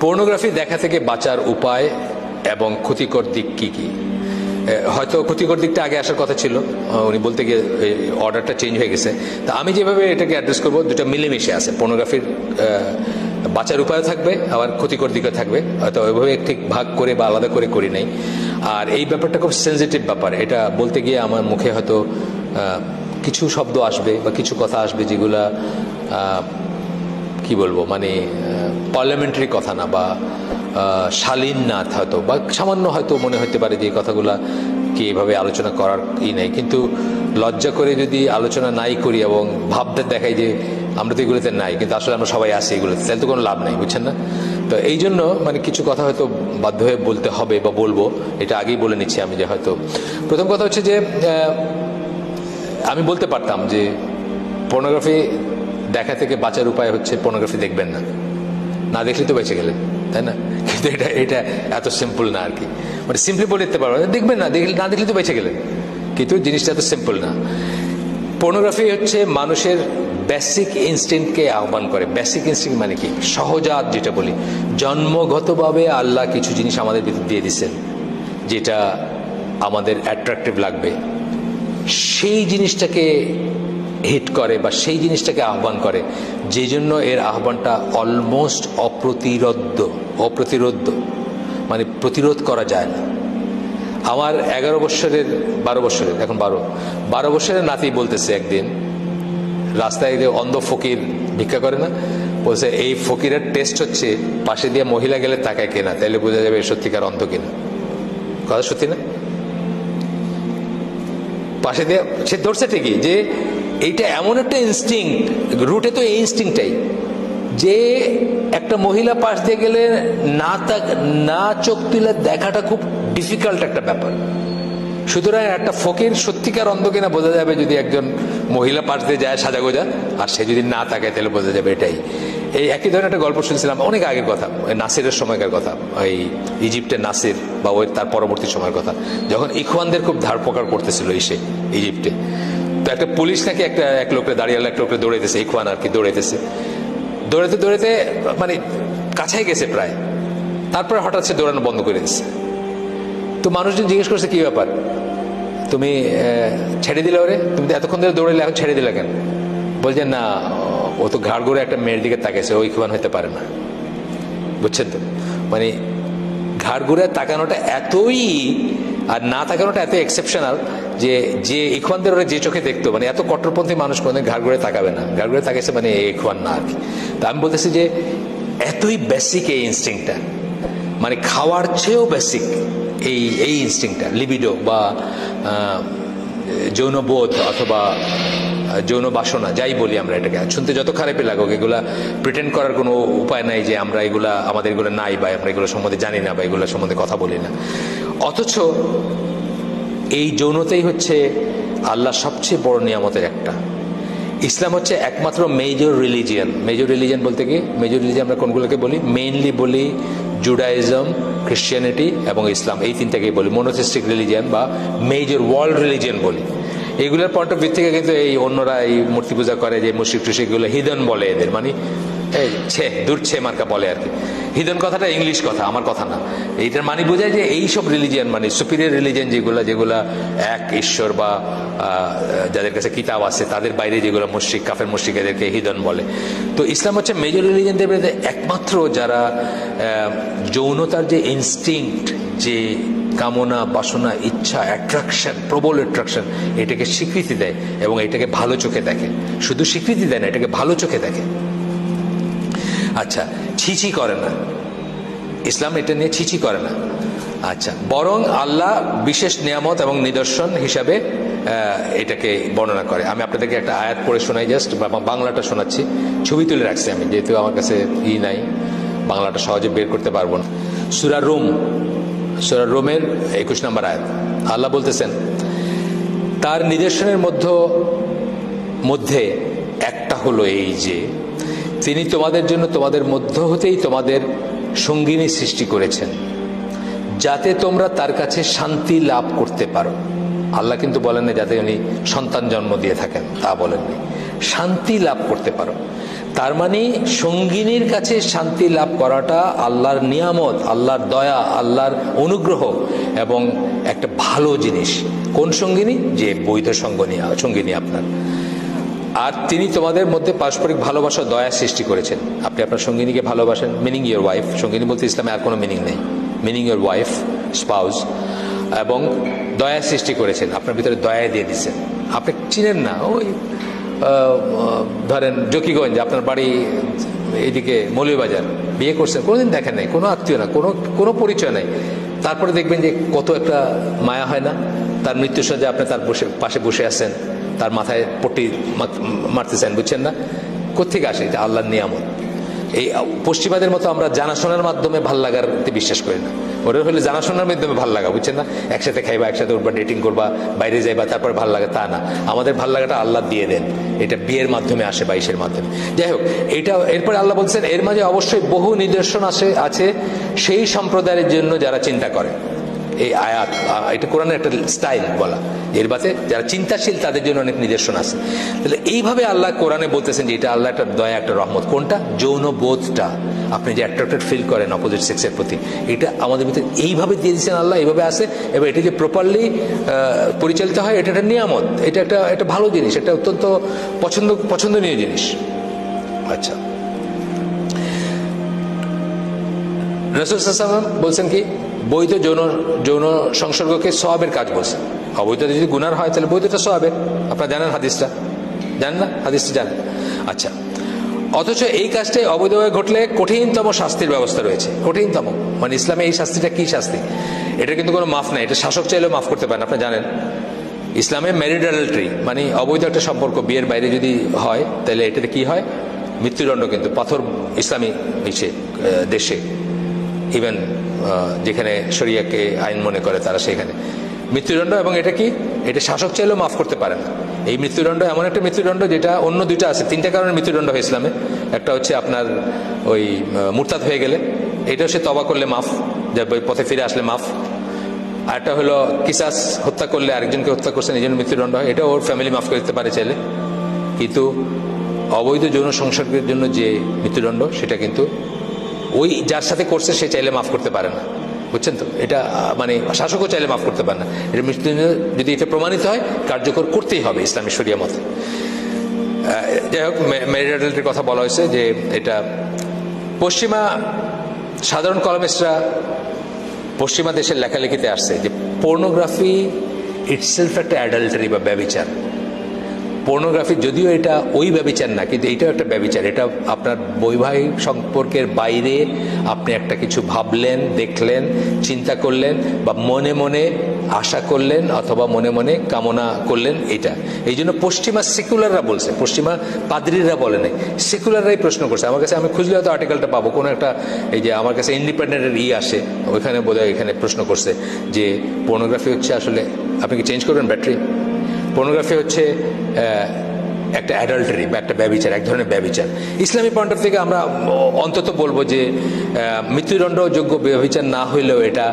Pornography দেখা থেকে বাঁচার উপায় এবং ক্ষতিকর দিক কি কি? হয়তো ক্ষতিকর দিকটা আগে আসার কথা ছিল। উনি বলতে গিয়ে অর্ডারটা চেঞ্জ হয়ে গেছে। তা আমি যেভাবে এটাকে অ্যাড্রেস করব, দুটো মিলেমিশে আছে। পর্নোগ্রাফির বাঁচার উপায়ও থাকবে, আবার ক্ষতিকর দিকও থাকবে। হয়তো ওইভাবে ঠিক ভাগ করে বা আলাদা করে করি নাই। আর এই ব্যাপারটা খুব সেন্সিটিভ ব্যাপার। এটা বলতে গিয়ে আমার মুখে হয়তো কিছু শব্দ আসবে বা কিছু কথা আসবে যেগুলা কি বলব? মানে পার্লামেন্টারি কথা না বা শালীন না হয়তো বা সামান্য হয়তো মনে হতে পারে যে এই কথাগুলা কি এভাবে আলোচনা করার ই নেই। কিন্তু লজ্জা করে যদি আলোচনা নাই করি এবং ভাবতে দেখাই যে আমরা তো এগুলোতে নাই, কিন্তু আসলে আমরা সবাই আসি এগুলোতে, তাহলে তো কোনো লাভ নাই, বুঝছেন না? তো এই জন্য মানে কিছু কথা হয়তো বাধ্য হয়ে বলতে হবে বা বলব, এটা আগেই বলে নিচ্ছি আমি যে হয়তো। প্রথম কথা হচ্ছে যে আমি বলতে পারতাম যে পর্নোগ্রাফি দেখা থেকে বাঁচার উপায় হচ্ছে পর্নোগ্রাফি দেখবেন না। না দেখলে তো বেঁচে গেলেন তাই না? কিন্তু এটা এটা এত সিম্পল না আর কি। মানে সিম্পলি বলে দিতে পারব দেখবেন না, দেখলে না দেখলে তো বেঁচে গেলেন কিন্তু জিনিসটা এত সিম্পল না। পর্নোগ্রাফি হচ্ছে মানুষের বেসিক ইনস্টিংক্টকে আহ্বান করে। বেসিক ইনস্টিংক্ট মানে কি? সহজাত যেটা বলি। জন্মগতভাবে আল্লাহ কিছু জিনিস আমাদের দিয়ে দিচ্ছেন যেটা আমাদের অ্যাট্রাক্টিভ লাগবে। সেই জিনিসটাকে হিট করে বা সেই জিনিসটাকে আহ্বান করে যে জন্য এর আহ্বানটা অলমোস্ট অপ্রতিরোধ্য অপ্রতিরোধ্য মানে প্রতিরোধ করা যায় না। আমার এগারো বৎসরের, বারো বৎসরের, এখন বারো বারো বৎসরের নাতি বলতেছে একদিন, রাস্তায় যে অন্ধ ফকির ভিক্ষা করে না, বলছে, এই ফকিরের টেস্ট হচ্ছে পাশে দিয়ে মহিলা গেলে তাকায় কেনা তাহলে বোঝা যাবে সত্যিকার অন্ধ কিনা। কথা সত্যি না? পাশে দিয়ে, সে ধরছে ঠিকই যে এইটা এমন একটা ইনস্টিংক্ট রুটে তো এই ইনস্টিংটাই যে একটা মহিলা পাশ দিয়ে গেলে না তাক না চোখ তুলে দেখাটা খুব ডিফিকাল্ট একটা ব্যাপার। সুতরাং একটা ফকির সত্যিকার অন্ধ কিনা বোঝা যাবে যদি একজন মহিলা পাশ দিয়ে যায় সাজা গোজা আর সে যদি না তাকায় তাহলে বোঝা যাবে এটাই। এই একই ধরনের একটা গল্প শুনছিলাম অনেক আগের কথা নাসিরের সময়কার কথা, ওই ইজিপ্টের নাসির বা ওই তার পরবর্তী সময়ের কথা, যখন ইখওয়ানদের খুব ধারপকার করতেছিল এসে ইজিপ্টে। তো একটা পুলিশ নাকি একটা এক লোককে দাঁড়িয়ে একটা লোককে দৌড়াইতেছে, ইখওয়ান আর কি, দৌড়াইতেছে। দৌড়াতে দৌড়াতে মানে কাছাই গেছে প্রায়। তারপরে হঠাৎ সে দৌড়ানো বন্ধ করে দিচ্ছে তো মানুষজন জিজ্ঞেস করছে, কি ব্যাপার? তুমি ছেড়ে দিলে ওরে? তুমি তো এতক্ষণ ধরে দৌড়াইলে, এখন ছেড়ে দিলে কেন? বলছেন না, ও তো ঘাড় ঘুরে একটা মেয়ের দিকে তাকাইছে ওই খুয়ান হতে পারে না। বুঝছেন তো? মানে ঘাড় ঘুরে তাকানোটা এতই আর না তাকানোটা এত এক্সেপশনাল যে যে ইখওয়ানদের ওরা যে চোখে দেখতো মানে এত কট্টরপন্থী মানুষ কোনোদিন ঘাড় ঘুরে তাকাবে না। ঘাড় ঘুরে তাকাইছে মানে এই ইখওয়ান না আর কি। তা আমি বলতেছি যে, এতই বেসিক এই ইনস্টিংটা মানে খাওয়ার চেয়েও বেসিক এই এই ইনস্টিংটা লিবিডো বা যৌনবোধ অথবা যৌন বাসনা, যাই বলি আমরা এটাকে। শুনতে যত খারাপই লাগুক, এগুলা প্রিটেন্ড করার কোনো উপায় নাই যে আমরা এগুলা, আমাদের এগুলো নাই বা আমরা এগুলো সম্বন্ধে জানি না বা এগুলো সম্বন্ধে কথা বলি না। অথচ এই যৌনতাই হচ্ছে আল্লাহ সবচেয়ে বড় নিয়ামতের একটা। ইসলাম হচ্ছে একমাত্র মেজর রিলিজিয়ান মেজর রিলিজিয়ান বলতে কি? মেজর রিলিজিয়ান আমরা কোনগুলোকে বলি? মেইনলি বলি জুডাইজম খ্রিশ্চিয়ানিটি এবং ইসলাম এই তিনটাকেই বলি। মনোথিস্টিক রিলিজিয়ান বা মেজর ওয়ার্ল্ড রিলিজিয়ান বলি। এইগুলোর পয়েন্ট অফ ভিউ থেকে কিন্তু এই অন্যরা এই মূর্তি পূজা করে যে মুশিক টুশিক এগুলো হিদন বলে এদের মানে এই ছে দূর ছে মার্কা বলে আর কি। হিদন কথাটা ইংলিশ কথা, আমার কথা না। এইটার মানে বোঝায় যে এই সব রিলিজিয়ান মানে সুপিরিয়র রিলিজিয়ান যেগুলো যেগুলো এক ঈশ্বর বা যাদের কাছে কিতাব আছে, তাদের বাইরে যেগুলো মুশ্রিক কাফের মুশ্রিক এদেরকে হিদন বলে। তো ইসলাম হচ্ছে মেজর রিলিজিয়ানদের মধ্যে একমাত্র যারা যৌনতার যে ইনস্টিংক্ট যে কামনা, বাসনা, ইচ্ছা অ্যাট্রাকশন প্রবল অ্যাট্রাকশন এটাকে স্বীকৃতি দেয় এবং এটাকে ভালো চোখে দেখে। শুধু স্বীকৃতি দেয় না, এটাকে ভালো চোখে দেখে। আচ্ছা ছিছি করে না। ইসলাম এটা নিয়ে ছিছি করে না। আচ্ছা বরং আল্লাহ বিশেষ নিয়ামত এবং নিদর্শন হিসাবে এটাকে বর্ণনা করে। আমি আপনাদেরকে একটা আয়াত পড়ে শোনাই জাস্ট বাংলাটা শোনাচ্ছি। ছবি তুলে রাখছি আমি, যেহেতু আমার কাছে ই নাই, বাংলাটা সহজে বের করতে পারব না। সুরা রোম সুরা রোমের একুশ নম্বর আয়াত। আল্লাহ বলতেছেন, তার নিদর্শনের মধ্য, মধ্যে একটা হলো এই যে, তিনি তোমাদের জন্য তোমাদের মধ্য হতেই তোমাদের সঙ্গিনী সৃষ্টি করেছেন, যাতে তোমরা তার কাছে শান্তি লাভ করতে পারো। আল্লাহ কিন্তু বলেন না যাতে উনি সন্তান জন্ম দিয়ে থাকেন, তা বলেননি। শান্তি লাভ করতে পারো। তার মানে সঙ্গিনীর কাছে শান্তি লাভ করাটা আল্লাহর নিয়ামত, আল্লাহর দয়া, আল্লাহর অনুগ্রহ এবং একটা ভালো জিনিস। কোন সঙ্গিনী? যে বৈধ সঙ্গনী, সঙ্গিনী আপনার। আর তিনি তোমাদের মধ্যে পারস্পরিক ভালোবাসা, দয়া সৃষ্টি করেছেন। আপনি আপনার সঙ্গিনীকে ভালোবাসেন। মিনিং ইয়োর ওয়াইফ সঙ্গিনী বলতে ইসলামে আর কোনো মিনিং নেই। মিনিং ইয়োর ওয়াইফ স্পাউস এবং দয়া সৃষ্টি করেছেন। আপনার ভিতরে দয়া দিয়ে দিচ্ছেন। আপনি চিনেন না, ওই ধরেন জকিগঞ্জ, আপনার বাড়ি এইদিকে মৌলভীবাজার, বিয়ে করছেন, কোনোদিন দেখেন নাই, কোনো আত্মীয় না কোনো কোনো পরিচয় নাই। তারপরে দেখবেন যে কত একটা মায়া হয় না? তার মৃত্যুর সাথে আপনি তার বসে, পাশে বসে আছেন, তার মাথায় পট্টি মারতেছেন, বুঝছেন না? কোথেকে আসে এটা? আল্লাহর নিয়ামত। এই পশ্চিমাদের মতো আমরা জানাশোনার মাধ্যমে ভালো লাগারতে বিশ্বাস করি না। ওরা হলে জানাশোনার মাধ্যমে ভালো লাগা, বুঝছেন না? একসাথে খাইবা, একসাথে উঠবা ডেটিং করবা, বাইরে যাইবা, তারপর ভালো লাগা, তা না। আমাদের ভালো লাগাটা আল্লাহ দিয়ে দেন। এটা বিয়ের মাধ্যমে আসে বাইশের মাধ্যমে। যাই হোক, এটা এরপরে আল্লাহ বলছেন, এর মাঝে অবশ্যই বহু নিদর্শন আসে, আছে সেই সম্প্রদায়ের জন্য যারা চিন্তা করে। এই আয়াত এটা কোরআনের একটা স্টাইল বলা। এর বাদে যারা চিন্তাশীল, তাদের জন্য অনেক নিদর্শন আছে। তাহলে এইভাবে আল্লাহ কোরআনে বলতেছেন যে এটা আল্লাহ একটা দয়া, একটা রহমত। কোনটা? যৌন বোধটা আপনি যে অ্যাট্রাক্টেড ফিল করেন অপোজিট সেক্সের প্রতি, এটা আমাদের ভিতরে এইভাবে দিয়ে দিচ্ছেন আল্লাহ, এইভাবে আসে এবার এটা যে প্রপারলি পরিচালিত হয়, এটা একটা নিয়ামত, এটা একটা একটা ভালো জিনিস, এটা অত্যন্ত পছন্দ, পছন্দনীয় জিনিস। আচ্ছা। রসুলাম বলছেন কি, বৈধ যৌন যৌন সংসর্গকে সবের কাজ বলছেন। অবৈধতা যদি গুনার হয়, তাহলে বৈধতা সবের আপনারা জানেন হাদিসটা? জানেন না? হাদিসটা জানেন। আচ্ছা। অথচ এই কাজটাই অবৈধভাবে ঘটলে কঠিনতম শাস্তির ব্যবস্থা রয়েছে। কঠিনতম। মানে ইসলামে এই শাস্তিটা কি শাস্তি? এটা কিন্তু কোনো মাফ নাই। এটা শাসক চাইলেও মাফ করতে পারেন, আপনি জানেন। ইসলামে ম্যারিড অ্যাডাল্টারি মানে অবৈধ একটা সম্পর্ক, বিয়ের বাইরে যদি হয়, তাহলে এটাতে কি হয়? মৃত্যুদণ্ড কিন্তু, পাথর ইসলামী ইসে দেশে। ইভেন যেখানে শরিয়াকে আইন মনে করে তারা সেখানে। মৃত্যুদণ্ড এবং এটা কি? এটা শাসক চাইলেও মাফ করতে পারে না। এই মৃত্যুদণ্ড এমন একটা মৃত্যুদণ্ড যেটা অন্য দুইটা আছে, তিনটা কারণে মৃত্যুদণ্ড হয় ইসলামে। একটা হচ্ছে আপনার ওই মুরতাদ হয়ে গেলে, এটাও সে তবা করলে মাফ, যা পথে ফিরে আসলে মাফ। আরেকটা হলো কিসাস হত্যা করলে আরেকজনকে হত্যা করছেন এই জন্য মৃত্যুদণ্ড হয়। এটা ওর ফ্যামিলি মাফ করে দিতে পারে চাইলে। কিন্তু অবৈধ যৌন সংসর্গের জন্য যে মৃত্যুদণ্ড, সেটা কিন্তু ওই যার সাথে করছে, সে চাইলে মাফ করতে পারে না। বুঝছেন তো? এটা মানে শাসকও চাইলে মাফ করতে পারে না। এটা যদি এটা প্রমাণিত হয়, কার্যকর করতেই হবে ইসলামী শরিয়া মতে। যাই হোক ম্যারিটালিটির কথা বলা হয়েছে যে এটা পশ্চিমা, সাধারণ কলমিস্টরা পশ্চিমা দেশের লেখালেখিতে আসছে যে পর্নোগ্রাফি ইটসেলফ একটা অ্যাডাল্টারি বা ব্যবিচার পর্নোগ্রাফি যদিও এটা ওই ব্যবিচার না, কিন্তু এটাও একটা ব্যবিচার। এটা আপনার বৈবাহিক সম্পর্কের বাইরে আপনি একটা কিছু ভাবলেন, দেখলেন, চিন্তা করলেন বা মনে মনে আশা করলেন অথবা মনে মনে কামনা করলেন এটা। এই জন্য পশ্চিমা সেকুলাররা বলছে, পশ্চিমা পাদ্রীরা বলে নাই। সেকুলাররাই প্রশ্ন করছে। আমার কাছে আমি খুঁজলে হয়তো আর্টিকেলটা পাবো। কোনো একটা এই যে আমার কাছে ইন্ডিপেন্ডেন্টের ই আসে, ওইখানে বোধহয় এখানে প্রশ্ন করছে যে পর্নোগ্রাফি হচ্ছে আসলে, আপনি কি চেঞ্জ করবেন ব্যাটারি পর্নোগ্রাফি হচ্ছে একটা অ্যাডাল্টারি বা একটা ব্যবিচার, এক ধরনের ব্যবিচার। ইসলামী পয়েন্ট অফ থেকে আমরা অন্তত বলব যে মৃত্যুদণ্ডযোগ্য ব্যবিচার না হইলেও এটা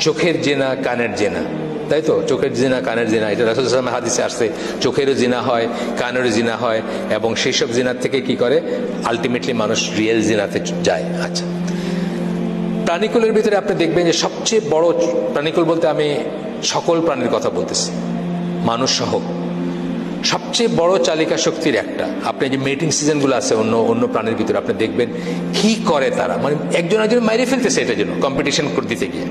চোখের জেনা, কানের জেনা। তাই তো? চোখের জিনা, কানের জিনা। এটা রাসুল ইসলামের হাদিসে আসছে। চোখেরও জিনা হয়, কানেরও জিনা হয় এবং সেই সব জিনার থেকে কি করে? আলটিমেটলি মানুষ রিয়েল জিনাতে যায়। আচ্ছা। প্রাণীকুলের ভিতরে আপনি দেখবেন যে সবচেয়ে বড় প্রাণীকুল বলতে আমি সকল প্রাণীর কথা বলতেছি। মানুষ সহ। সবচেয়ে বড় চালিকা শক্তির একটা। আপনি যে মেটিং সিজনগুলো আছে, অন্য অন্য প্রাণীর ভিতরে আপনি দেখবেন কি করে তারা। মানে একজন একজন মাইরে ফেলতেছে এটার জন্য কম্পিটিশন দিতে গিয়ে।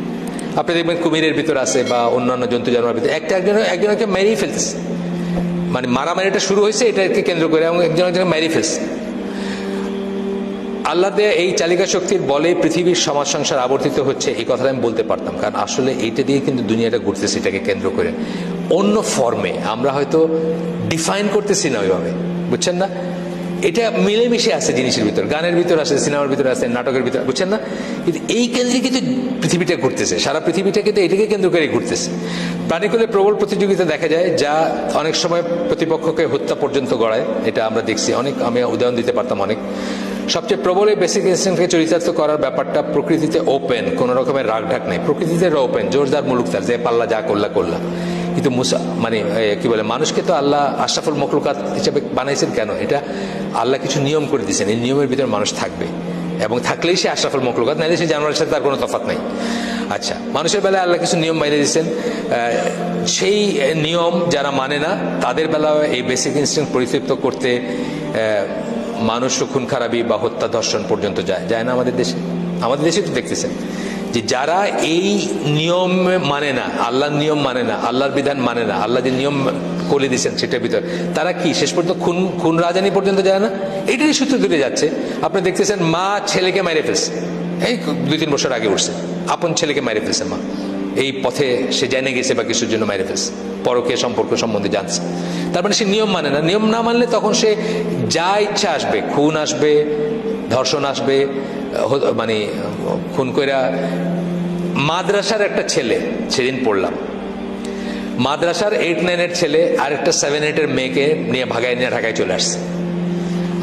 আপনি দেখবেন কুমিরের ভিতর আছে বা অন্যান্য জন্তু জানোয়ার ভিতরে, একটা একজন, একজনকে মেরেই ফেলতেছে। মানে মারামারিটা শুরু হয়েছে, এটাকে কেন্দ্র করে এবং একজন একজনকে মেরে ফেলছে। আল্লাহ দেয়া এই চালিকা শক্তির বলে পৃথিবীর সমাজ সংসার আবর্তিত হচ্ছে, এই কথাটা আমি বলতে পারতাম। কারণ আসলে এইটা দিয়ে কিন্তু দুনিয়াটা ঘুরতেছে, এটাকে কেন্দ্র করে। অন্য ফর্মে আমরা হয়তো ডিফাইন করতেছি না ওইভাবে, বুঝছেন না? এটা মিলেমিশে আছে জিনিসের ভিতর, গানের ভিতর আছে, সিনেমার ভিতর আছে, নাটকের ভিতর, বুঝছেন না? কিন্তু এই কেন্দ্রে কিন্তু পৃথিবীটা ঘুরতেছে, সারা পৃথিবীটা কিন্তু এটাকে কেন্দ্র করে ঘুরতেছে। প্রাণীকুলে প্রবল প্রতিযোগিতা দেখা যায়, যা অনেক সময় প্রতিপক্ষকে হত্যা পর্যন্ত গড়ায়, এটা আমরা দেখছি। অনেক, আমি উদাহরণ দিতে পারতাম অনেক। সবচেয়ে প্রবল বেসিক ইনস্টিংকে চরিতার্থ করার ব্যাপারটা প্রকৃতিতে ওপেন, কোনো রকমের রাগ ঢাক নেই। প্রকৃতিতে ওপেন, জোরদার মুলুকদার যে পাল্লা যা করলা করলা। কিন্তু মুসা মানে কি বলে, মানুষকে তো আল্লাহ আশরাফুল মকলুকাত হিসেবে বানাইছেন কেন? এটা আল্লাহ কিছু নিয়ম করে দিয়েছেন, এই নিয়মের ভিতরে মানুষ থাকবে। এবং থাকলেই সে আশরাফুল মকলুকাত নাইলে সে জানোয়ারের সাথে তার কোনো তফাৎ নাই। আচ্ছা মানুষের বেলায় আল্লাহ কিছু নিয়ম বাইরে দিয়েছেন। সেই নিয়ম যারা মানে না, তাদের বেলা এই বেসিক ইনস্টিংক্ট পরিতৃপ্ত করতে আহ, মানুষ খুন খারাপি বা হত্যা ধর্ষণ পর্যন্ত যায় যায় না আমাদের দেশে। আমাদের দেশে তো দেখতেছেন যে যারা এই নিয়ম মানে না আল্লাহর নিয়ম মানে না আল্লাহর বিধান মানে না আল্লাহ যে নিয়ম করে দিয়েছেন সেটার ভিতর তারা কি শেষ পর্যন্ত খুন খুন রাজানি পর্যন্ত যায় না? এটারই সূত্র ধরে যাচ্ছে। আপনি দেখতেছেন মা ছেলেকে মেরে ফেলছে। এই দুই তিন বছর আগে উঠছে। আপন ছেলেকে মেরে ফেলছে মা। এই পথে সে জেনে গেছে বা কিছুর জন্য মেরে ফেলছে। পরকে সম্পর্ক সম্বন্ধে জানছে। তার মানে সে নিয়ম মানে না। নিয়ম না মানলে তখন সে যা ইচ্ছা আসবে, খুন আসবে, ধর্ষণ আসবে মানে খুন কইরা মাদ্রাসার একটা ছেলে, সেদিন পড়লাম। মাদ্রাসার এইট নাইনের ছেলে আর একটা সেভেন এইটের মেয়েকে নিয়ে ভাগায় নিয়ে ঢাকায় চলে আসছে।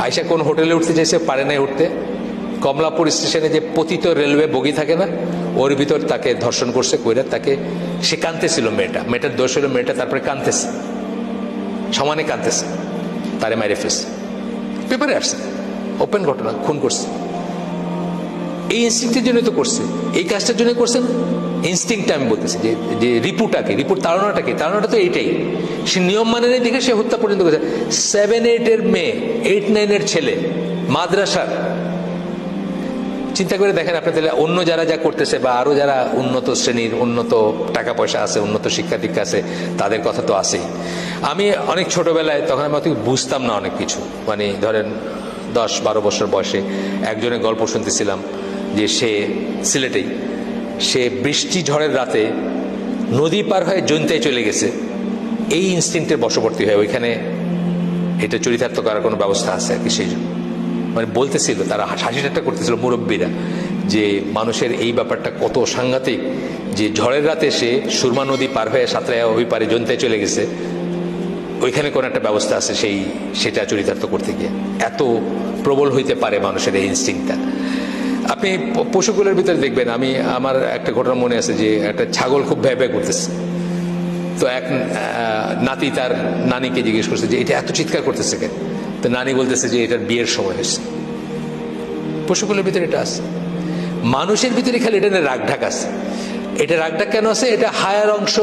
আয়সা কোন হোটেলে উঠতে চাইছে, পারে নাই উঠতে। কমলাপুর স্টেশনে যে পতিত রেলওয়ে বগি থাকে না, ওর ভিতর তাকে ধর্ষণ করছে, কইরা তাকে সে কাঁদতেছিল মেয়েটা। মেয়েটার দোষ হলো মেয়েটা তারপরে কাঁদতেছে। সমানে কাঁদতেছে। তারে মাইরে ফেলছে। পেপারে আসছে। ওপেন ঘটনা, খুন করছে। এই ইনস্টিংক্টের জন্য তো করছে। এই কাজটার জন্য করছেন ইনস্টিংক্টটা আমি বলতেছি যে যে রিপুটাকে রিপুর তাড়নাটাকে তাড়নাটা তো এইটাই। সে নিয়ম মানে নেই দেখে সে হত্যা পর্যন্ত করেছে। সেভেন, এইটের মেয়ে, এইট, নাইনের ছেলে, মাদ্রাসার চিন্তা করে দেখেন আপনি তাহলে অন্য যারা যা করতেছে বা আরও যারা উন্নত শ্রেণির, উন্নত টাকা পয়সা আছে, উন্নত শিক্ষা দীক্ষা আছে, তাদের কথা তো আছেই। আমি অনেক ছোটবেলায় তখন আমি অত বুঝতাম না অনেক কিছু। মানে ধরেন দশ বারো বছর বয়সে একজনের গল্প শুনতেছিলাম যে সে সিলেটেই, সে বৃষ্টি ঝড়ের রাতে নদী পার হয়ে জৈন্তায় চলে গেছে। এই ইনস্টিংক্টের বশবর্তী হয়ে ওইখানে এটা চরিতার্থ করার কোনো ব্যবস্থা আছে আর কি সেই জন্য। মানে বলতেছিল, তারা হাসি ঠাট্টা করতেছিল মুরব্বীরা, যে মানুষের এই ব্যাপারটা কত সাংঘাতিক, যে ঝড়ের রাতে সে সুরমা নদী পার হয়ে সাঁতরায় ওই পারে জন্তায় চলে গেছে। ওইখানে কোনো একটা ব্যবস্থা আছে সেই, সেটা চরিতার্থ করতে গিয়ে। এত প্রবল হইতে পারে মানুষের এই ইনস্টিংটা আপনি পশুগুলোর ভিতরে দেখবেন, আমি, আমার একটা ঘটনা মনে আছে যে একটা ছাগল খুব ভ্যাঁ ভ্যাঁ করতেছে তো এক নাতি তার নানিকে জিজ্ঞেস করছে যে, এটা এত চিৎকার করতেছে কেন? তো নানি বলতেছে যে এটার বিয়ের সময় হয়েছে। পশুগুলোর ভিতরে এটা আছে। মানুষের ভিতরে খালি এটা রাগ ঢাক আছে। এটা রাগ ঢাক কেন আছে? এটা হায়ার অংশ,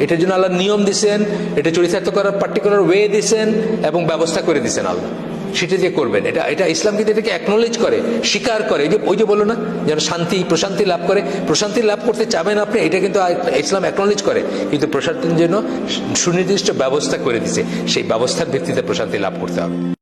এটার জন্য আল্লাহ নিয়ম দিছেন, এটা চরিতার্থ করার পার্টিকুলার ওয়ে দিছেন এবং ব্যবস্থা করে দিছেন আল্লাহ। সেটা দিয়ে করবেন। এটা এটা ইসলাম কিন্তু এটাকে অ্যাকনোলেজ করে, স্বীকার করে। যে, ওই যে বলো না, যেন শান্তি, প্রশান্তি লাভ করে। প্রশান্তি লাভ করতে চাবেন আপনি, এটা কিন্তু ইসলাম অ্যাকনোলেজ করে। কিন্তু প্রশান্তির জন্য সুনির্দিষ্ট ব্যবস্থা করে দিছে। সেই ব্যবস্থার ভিত্তিতে প্রশান্তি লাভ করতে হবে।